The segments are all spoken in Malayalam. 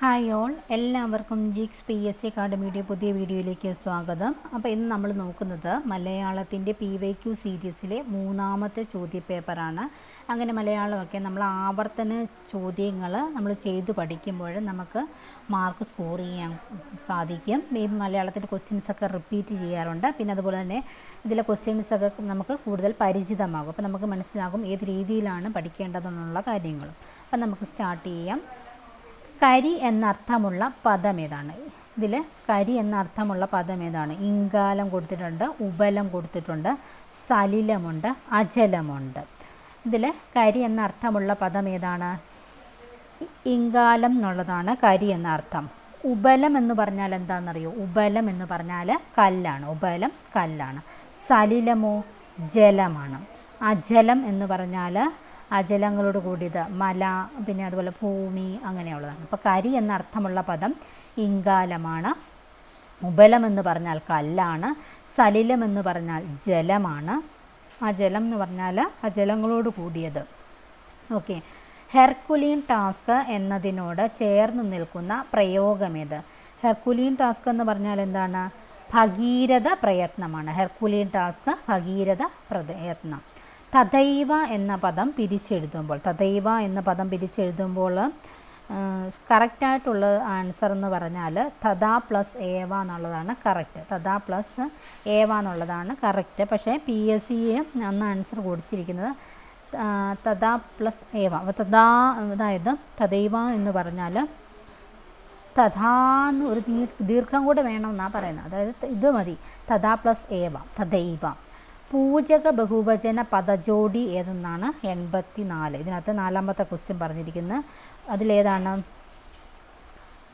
ഹായ് ഓൾ എല്ലാവർക്കും ജിക്സ് പി എസ് സി അക്കാഡമിയുടെ പുതിയ വീഡിയോയിലേക്ക് സ്വാഗതം. അപ്പോൾ ഇന്ന് നമ്മൾ നോക്കുന്നത് മലയാളത്തിന്റെ പി വൈ ക്യു സീരീസിലെ മൂന്നാമത്തെ ചോദ്യപേപ്പറാണ്. അങ്ങനെ മലയാളമൊക്കെ നമ്മൾ ആവർത്തന ചോദ്യങ്ങൾ നമ്മൾ ചെയ്തു പഠിക്കുമ്പോൾ നമുക്ക് മാർക്ക് സ്കോർ ചെയ്യാൻ സാധിക്കും. ഈ മലയാളത്തിന്റെ ക്വസ്റ്റ്യൻസ് ഒക്കെ റിപ്പീറ്റ് ചെയ്യാറുണ്ട്. പിന്നെ അതുപോലെ തന്നെ ഇതിലെ ക്വസ്റ്റ്യൻസ് ഒക്കെ നമുക്ക് കൂടുതൽ പരിചിതമാകും. അപ്പോൾ നമുക്ക് മനസ്സിലാകും ഏത് രീതിയിലാണ് പഠിക്കേണ്ടതെന്നുള്ള കാര്യങ്ങളും. അപ്പം നമുക്ക് സ്റ്റാർട്ട് ചെയ്യാം. കരി എന്നർത്ഥമുള്ള പദം ഏതാണ് ഇതിൽ കരി എന്നർത്ഥമുള്ള പദം ഏതാണ് ഇങ്കാലം കൊടുത്തിട്ടുണ്ട് ഉബലം കൊടുത്തിട്ടുണ്ട് സലിലമുണ്ട് അജലമുണ്ട്. ഇതിൽ കരി എന്നർത്ഥമുള്ള പദം ഏതാണ് ഇങ്കാലം എന്നുള്ളതാണ് കരി എന്ന അർത്ഥം ഉപലം എന്ന് പറഞ്ഞാൽ എന്താണെന്നറിയോ? ഉബലം എന്ന് പറഞ്ഞാൽ കല്ലാണ്. ഉബലം കല്ലാണ്. സലിലമോ ജലമാണ്. അജലം എന്ന് പറഞ്ഞാൽ അജലങ്ങളോട് കൂടിയത് മല പിന്നെ അതുപോലെ ഭൂമി അങ്ങനെയുള്ളതാണ്. അപ്പോൾ കരി എന്നർത്ഥമുള്ള പദം ഇങ്കാലമാണ്. ഉപലം എന്ന് പറഞ്ഞാൽ കല്ലാണ്. സലിലം എന്ന് പറഞ്ഞാൽ ജലമാണ്. ആ ജലം എന്ന് പറഞ്ഞാൽ അജലങ്ങളോട് കൂടിയത്. ഓക്കെ. ഹെർക്കുലീൻ ടാസ്ക് എന്നതിനോട് ചേർന്ന് നിൽക്കുന്ന പ്രയോഗമേത്? ഹെർക്കുലീൻ ടാസ്ക് എന്ന് പറഞ്ഞാൽ എന്താണ്? ഭഗീരഥ പ്രയത്നമാണ്. ഹെർക്കുലീൻ ടാസ്ക് ഭഗീരഥ പ്രയത്നം. തദൈവ എന്ന പദം പിരിച്ചെഴുതുമ്പോൾ തഥൈവ എന്ന പദം പിരിച്ചെഴുതുമ്പോൾ കറക്റ്റായിട്ടുള്ള ആൻസർ എന്ന് പറഞ്ഞാൽ തഥാ പ്ലസ് ഏവ എന്നുള്ളതാണ് കറക്റ്റ് തഥാ പ്ലസ് ഏവ എന്നുള്ളതാണ് കറക്റ്റ് പക്ഷേ പി എസ് സി അന്ന് ആൻസർ കൊടുത്തിരിക്കുന്നത് തഥാ പ്ലസ് ഏവ. തഥാ അതായത് തഥൈവ എന്ന് പറഞ്ഞാൽ തഥാന്ന് ഒരു ദീർഘം കൂടെ വേണമെന്നാണ് പറയുന്നത്. അതായത് ഇത് മതി. തഥാ പ്ലസ് ഏവ തദൈവ പൂജക ബഹുവചന പദജോഡി ഏതെന്നാണ്? എൺപത്തി നാല് ഇതിനകത്ത് നാലാമത്തെ ക്വസ്റ്റ്യൻ പറഞ്ഞിരിക്കുന്നത് അതിലേതാണ്?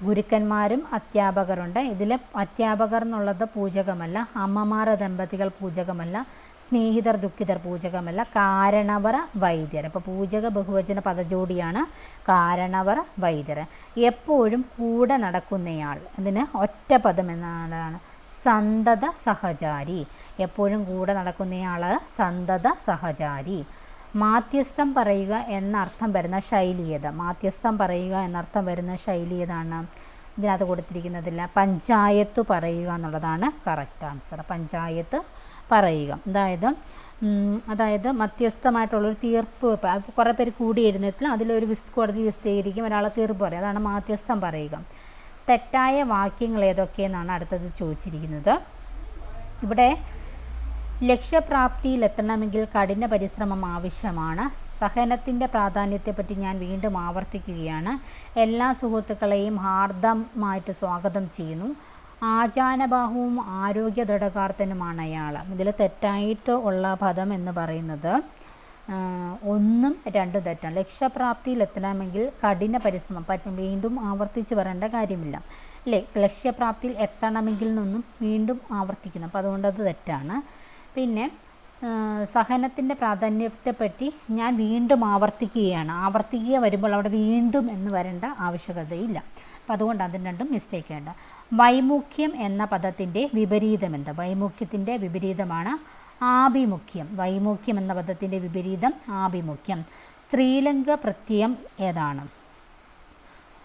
ഗുരുക്കന്മാരും അധ്യാപകരുണ്ട്. ഇതിൽ അധ്യാപകർ എന്നുള്ളത് പൂജകമല്ല. അമ്മമാർ ദമ്പതികൾ പൂജകമല്ല. സ്നേഹിതർ ദുഃഖിതർ പൂജകമല്ല. കാരണവർ വൈദ്യർ. അപ്പോൾ പൂജക ബഹുവചന പദജോടിയാണ് കാരണവർ വൈദ്യർ. എപ്പോഴും കൂടെ നടക്കുന്നയാൾ. ഇതിന് ഒറ്റ പദം എന്നാണ് സന്തത സഹചാരി. എപ്പോഴും കൂടെ നടക്കുന്നയാൾ സന്തത സഹചാരി. മാധ്യസ്ഥം പറയുക എന്നർത്ഥം വരുന്ന ശൈലിയത്. മാധ്യസ്ഥം പറയുക എന്നർത്ഥം വരുന്ന ശൈലിയതാണ് ഇതിനകത്ത് കൊടുത്തിരിക്കുന്നതില്ല. പഞ്ചായത്ത് പറയുക എന്നുള്ളതാണ് കറക്റ്റ് ആൻസർ പഞ്ചായത്ത് പറയുക. അതായത് അതായത് മധ്യസ്ഥമായിട്ടുള്ളൊരു തീർപ്പ്. കുറേ പേര് കൂടിയിരുന്നിട്ട് അതിലൊരു വിസ് കോടതി വിസ്തീകരിക്കും. ഒരാളെ തീർപ്പ് പറയും. അതാണ് മാധ്യസ്ഥം പറയുക. തെറ്റായ വാക്യങ്ങൾ ഏതൊക്കെയെന്നാണ് അടുത്തത് ചോദിച്ചിരിക്കുന്നത്. ഇവിടെ ലക്ഷ്യപ്രാപ്തിയിലെത്തണമെങ്കിൽ കഠിന പരിശ്രമം ആവശ്യമാണ്. സഹനത്തിന്റെ പ്രാധാന്യത്തെപ്പറ്റി ഞാൻ വീണ്ടും ആവർത്തിക്കുകയാണ്. എല്ലാ സുഹൃത്തുക്കളെയും ഹാർദമായിട്ട് സ്വാഗതം ചെയ്യുന്നു. ആചാനബാഹുവും ആരോഗ്യ ദൃഢകാർത്തനുമാണ് അയാൾ. ഇതിൽ തെറ്റായിട്ട് ഉള്ള പദം എന്ന് പറയുന്നത് ഒന്നും രണ്ടും തെറ്റാണ്. ലക്ഷ്യപ്രാപ്തിയിലെത്തണമെങ്കിൽ കഠിന പരിശ്രമം പറ്റും വീണ്ടും ആവർത്തിച്ച് പറയേണ്ട കാര്യമില്ല. അല്ലേ? ലക്ഷ്യപ്രാപ്തിയിൽ എത്തണമെങ്കിൽ നിന്നും വീണ്ടും ആവർത്തിക്കുന്നു അപ്പോൾ അതുകൊണ്ട് അത് തെറ്റാണ്. പിന്നെ സഹനത്തിന്റെ പ്രാധാന്യത്തെപ്പറ്റി ഞാൻ വീണ്ടും ആവർത്തിക്കുകയാണ്. ആവർത്തിക്കുക വരുമ്പോൾ അവിടെ വീണ്ടും എന്ന് വരേണ്ട ആവശ്യകതയില്ല. അപ്പോൾ അതുകൊണ്ട് അതിന് രണ്ടും മിസ്റ്റേക്ക് വേണ്ട വൈമുഖ്യം എന്ന പദത്തിന്റെ വിപരീതം എന്താ? വൈമുഖ്യത്തിന്റെ വിപരീതമാണ് ആഭിമുഖ്യം വൈമുഖ്യം എന്ന പദത്തിന്റെ വിപരീതം ആഭിമുഖ്യം. സ്ത്രീലിംഗ പ്രത്യയം ഏതാണ്?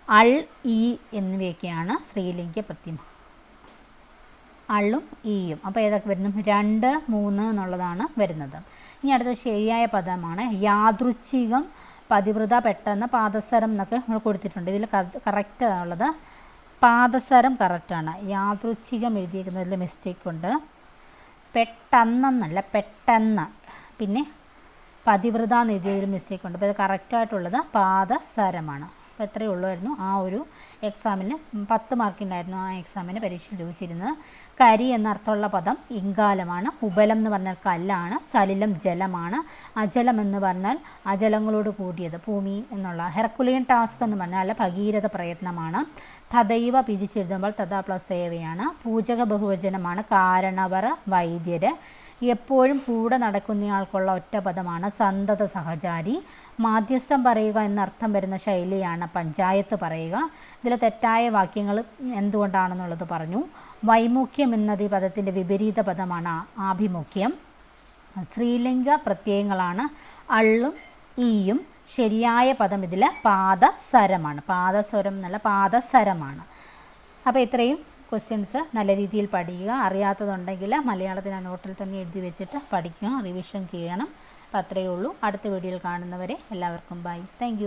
അൾ ഈ എന്നിവയൊക്കെയാണ് സ്ത്രീലിംഗ പ്രത്യം. അള്ളും ഈയും. അപ്പോൾ ഏതൊക്കെ വരുന്നു? രണ്ട് മൂന്ന് എന്നുള്ളതാണ് വരുന്നത്. ഇനി അടുത്ത ശരിയായ പദമാണ് യാദൃച്ഛികം പതിവ്രത പെട്ടെന്ന് പാദസരം എന്നൊക്കെ നമ്മൾ കൊടുത്തിട്ടുണ്ട്. ഇതിൽ കറക്റ്റ് ഉള്ളത് പാദസരം കറക്റ്റാണ് യാദൃച്ഛികം എഴുതിയിരിക്കുന്നതിൽ മിസ്റ്റേക്ക് ഉണ്ട്. പെട്ടെന്നല്ല പെട്ടെന്ന്. പിന്നെ പതിവൃത എന്ന് എഴുതിയതിൽ മിസ്റ്റേക്ക് ഉണ്ട്. അപ്പോൾ ഇത് കറക്റ്റായിട്ടുള്ളത് പാദസരമാണ്. അപ്പോൾ എത്രയേ ഉള്ളായിരുന്നു ആ ഒരു എക്സാമിന് പത്ത് മാർക്കിനായിരുന്നു ആ എക്സാമിന് പരീക്ഷയിൽ ചോദിച്ചിരുന്നത്. കരി എന്നർത്ഥമുള്ള പദം ഇങ്കാലമാണ്. ഉബലം എന്ന് പറഞ്ഞാൽ കല്ലാണ്. സലിലം ജലമാണ്. അജലം എന്ന് പറഞ്ഞാൽ അജലങ്ങളോട് കൂടിയത് ഭൂമി എന്നുള്ള. ഹെർക്കുലിയൻ ടാസ്ക് എന്ന് പറഞ്ഞാൽ ഭഗീരഥ പ്രയത്നമാണ്. തഥൈവ പിരിച്ചെഴുതുമ്പോൾ തഥാ പ്ലസ് സേവയാണ് പൂജക ബഹുവചനമാണ് കാരണവർ വൈദ്യര്. എപ്പോഴും കൂടെ നടക്കുന്നയാൾക്കുള്ള ഒറ്റ പദമാണ് സന്തത സഹചാരി. മാധ്യസ്ഥം പറയുക എന്നർത്ഥം വരുന്ന ശൈലിയാണ് പഞ്ചായത്ത് പറയുക. ഇതിലെ തെറ്റായ വാക്യങ്ങൾ എന്തുകൊണ്ടാണെന്നുള്ളത് പറഞ്ഞു. വൈമുഖ്യം എന്നത് ഈ പദത്തിന്റെ വിപരീത പദമാണ് ആഭിമുഖ്യം. സ്ത്രീലിംഗ പ്രത്യയങ്ങളാണ് അള്ളും ഈയും. ശരിയായ പദം ഇതിൽ പാദസരമാണ്. പാദസ്വരം എന്നല്ല പാദസരമാണ്. അപ്പോൾ ഇത്രയും ക്വസ്റ്റ്യൻസ് നല്ല രീതിയിൽ പഠിക്കുക. അറിയാത്തതുണ്ടെങ്കിൽ മലയാളത്തിൽ ആ നോട്ടിൽ തന്നെ എഴുതി വെച്ചിട്ട് പഠിക്കുക. റിവിഷൻ ചെയ്യണം. അപ്പോൾ അത്രയേ ഉള്ളൂ. അടുത്ത വീഡിയോയിൽ കാണുന്നവരെ എല്ലാവർക്കും ബൈ താങ്ക്